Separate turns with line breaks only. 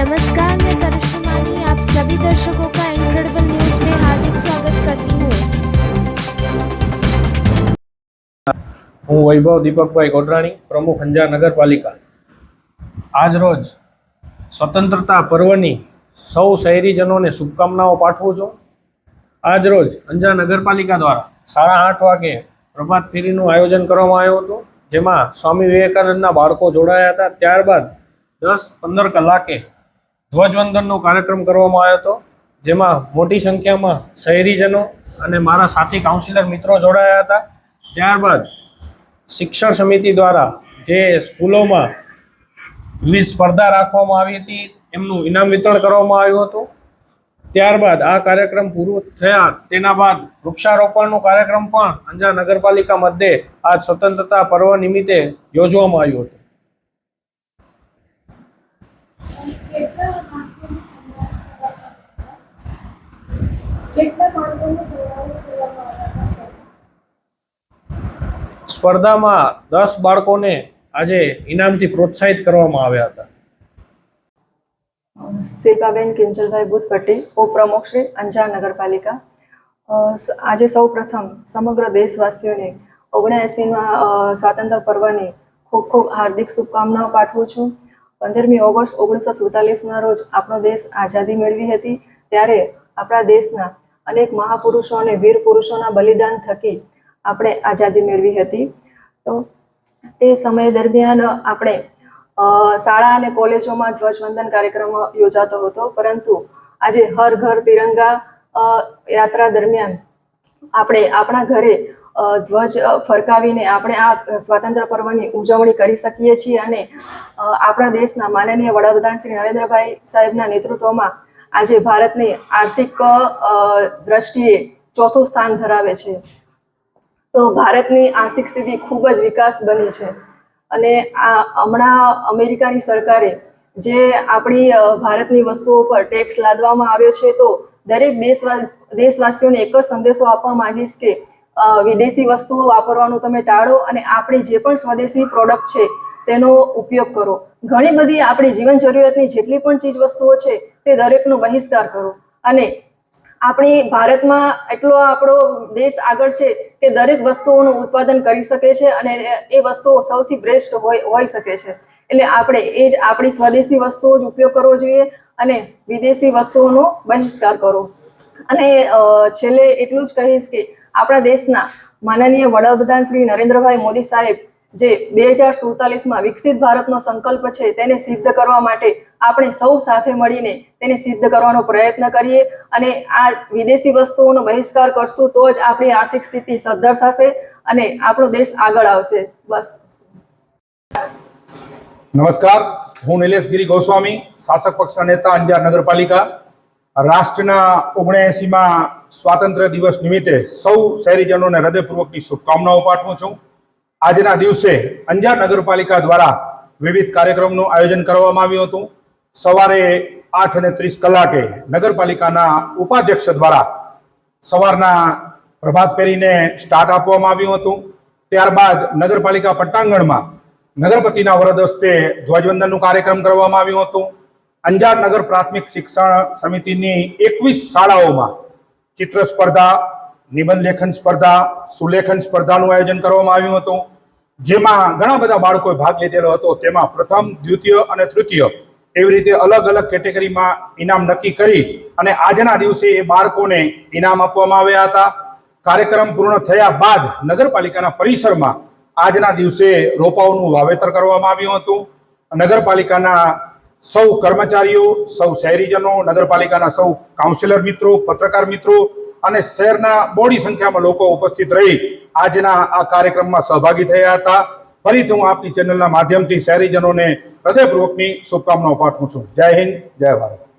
नमस्कार मैं करिश्मा मानी आप सभी दर्शकों का इनक्रेडिबल न्यूज में हार्दिक स्वागत करती हूँ
હું વૈભવ દીપકભાઈ ગોડરાણી પ્રમુખ અંજાર નગરપાલિકા આજ રોજ સ્વતંત્રતા પર્વની સૌ શહેરીજનોને શુભકામનાઓ પાઠવું છું આજ રોજ અંજાર નગરપાલિકા દ્વારા સાડા આઠ વાગે પ્રભાત ફેરીનું આયોજન કરવામાં આવ્યું હતું જેમાં સ્વામી વિવેકાનંદના બાળકો જોડાયા હતા ત્યારબાદ દસ પંદર કલાકે ધ્વજવંદનનો કાર્યક્રમ કરવામાં આવ્યો હતો, જેમાં મોટી સંખ્યામાં શહેરીજનો અને મારા સાથી કાઉન્સિલર મિત્રો જોડાયા હતા. ત્યારબાદ શિક્ષણ સમિતિ દ્વારા જે સ્કૂલોમાં વિવિધ સ્પર્ધા રાખવામાં આવી હતી, એમનું ઇનામ વિતરણ કરવામાં આવ્યું હતું. ત્યારબાદ આ કાર્યક્રમ પૂરો થયા, તેના બાદ વૃક્ષારોપણનો કાર્યક્રમ પણ અંજાર નગરપાલિકા મધ્યે આજ સ્વતંત્રતા પર્વ નિમિત્તે યોજવામાં આવ્યું હતું
કેટલા બાળકોને સન્માનિત કરવામાં આવ્યા હતા
સ્પર્ધામાં દસ બાળકોને આજે ઇનામથી પ્રોત્સાહિત કરવામાં આવ્યા હતા.
શિલ્પાબેન કિંજલભાઈ બુદ્ધ પટેલ ઉપપ્રમુખ શ્રી અંજાર નગરપાલિકા. આજે સૌ પ્રથમ સમગ્ર દેશવાસીઓને ઓગણએંસીમાં સ્વાતંત્ર્ય પર્વની ખૂબ ખૂબ હાર્દિક શુભકામનાઓ પાઠવું છું. પંદરમી ઓગસ્ટ ઓગણીસો સુડતાલીસના રોજ આપણો દેશ આઝાદી મેળવી હતી, ત્યારે આપણા દેશના અનેક મહાપુરુષો અને વીર પુરુષોના બલિદાન થકી આપણે આઝાદી મેળવી હતી. તો તે સમય દરમિયાન આપણે શાળા અને કોલેજોમાં ધ્વજવંદન કાર્યક્રમ યોજાતો હતો, પરંતુ આજે હર ઘર તિરંગા યાત્રા દરમિયાન આપણે આપણા ઘરે ધ્વજ ફરકાવીને આપણે આ સ્વાતંત્ર્ય પર્વની ઉજવણી કરી શકીએ છીએ અને આપણા દેશના માનનીય વડાપ્રધાન શ્રી નરેન્દ્રભાઈ સાહેબના નેતૃત્વમાં આજે ભારતની આર્થિક દ્રષ્ટિએ ચોથું સ્થાન ધરાવે છે. તો ભારતની આર્થિક સ્થિતિ ખૂબ જ વિકાસ બની છે. અને આ હમણાં અમેરિકાની સરકારે જે આપણી ભારતની વસ્તુઓ પર ટેક્સ લાદવામાં આવ્યો છે, તો દરેક દેશવા, દેશવાસીઓને એક જ સંદેશો આપવા માંગીશ કે વિદેશી વસ્તુઓ વાપરવાનું તમે ટાળો અને આપણી જે પણ સ્વદેશી પ્રોડક્ટ છે, તેનો ઉપયોગ કરો. ઘણી બધી આપણી જીવન જરૂરિયાતની જેટલી પણ ચીજ વસ્તુઓ છે, તે દરેકનો બહિષ્કાર કરો. અને આપણી ભારતમાં એટલો આપણો દેશ આગળ છે કે દરેક વસ્તુઓનું ઉત્પાદન કરી શકે છે અને એ વસ્તુઓ સૌથી બેસ્ટ હોય હોઈ શકે છે. એટલે આપણે એ જ આપણી સ્વદેશી વસ્તુઓ જ ઉપયોગ કરવો જોઈએ અને વિદેશી વસ્તુઓનો બહિષ્કાર કરો. અને છેલ્લે એટલું જ કહીશ કે આપણા દેશના માનનીય વડાપ્રધાન શ્રી નરેન્દ્રભાઈ મોદી સાહેબ જે બે હજાર સુડતાલીસમાં વિકસિત ભારતનો સંકલ્પ છે તેને સિદ્ધ કરવા માટે આપણે સૌ સાથે મળીને તેને સિદ્ધ કરવાનો પ્રયત્ન કરીએ અને આ વિદેશી વસ્તુઓનો બહિષ્કાર કરશું તો જ આપણી આર્થિક સ્થિતિ સદ્ધર થશે અને આપણો દેશ આગળ આવશે. બસ.
નમસ્કાર. હું નિલેશ ગિરી ગોસ્વામી, શાસક પક્ષના નેતા અંજાર નગરપાલિકા. રાષ્ટ્રના ઓગણએંસીમાં સ્વાતંત્ર્ય દિવસ નિમિત્તે સૌ શહેરીજનોને હૃદયપૂર્વકની શુભકામનાઓ પાઠવું છું. આજના દિવસે અંજાર નગરપાલિકા દ્વારા વિવિધ કાર્યક્રમનું આયોજન કરવામાં આવ્યું હતું. સવારે આઠ અને ત્રીસ કલાકે નગરપાલિકાના ઉપાધ્યક્ષ દ્વારા સવારના પ્રભાત ફેરીને સ્ટાર્ટ આપવામાં આવ્યું હતું. ત્યારબાદ નગરપાલિકા પટ્ટાંગણમાં નગરપતિના વરદ હસ્તે ધ્વજવંદનનું કાર્યક્રમ કરવામાં આવ્યું હતું. અંજાર નગર પ્રાથમિક શિક્ષણ સમિતિની એકવીસ શાળાઓમાં ચિત્ર સ્પર્ધા, નિબંધ લેખન સ્પર્ધા, સુલેખન સ્પર્ધાનું આયોજન કરવામાં આવ્યું હતું. જેમાં ઘણા બધા બાળકોએ ભાગ લીધેલો હતો. તેમાં પ્રથમ, દ્વિતીય અને તૃતીય એવી રીતે અલગ અલગ કેટેગરીમાં ઇનામ નક્કી કરી અને આજના દિવસે એ બાળકોને ઇનામ આપવામાં આવ્યા હતા. કાર્યક્રમ પૂર્ણ થયા બાદ નગરપાલિકાના પરિસરમાં આજના દિવસે રોપાઓનું વાવેતર કરવામાં આવ્યું હતું. નગરપાલિકાના સૌ કર્મચારીઓ, સૌ શહેરીજનો, નગરપાલિકાના સૌ કાઉન્સિલર મિત્રો, પત્રકાર મિત્રો અને શહેરના બોડી સંખ્યામાં લોકો ઉપસ્થિત રહી આજના આ કાર્યક્રમમાં સહભાગી થયા હતા. ફરીથી હું આપની ચેનલના માધ્યમથી શહેરીજનોને હૃદયપૂર્વકની શુભકામનાઓ પાઠવું છું. જય હિન્દ, જય ભારત.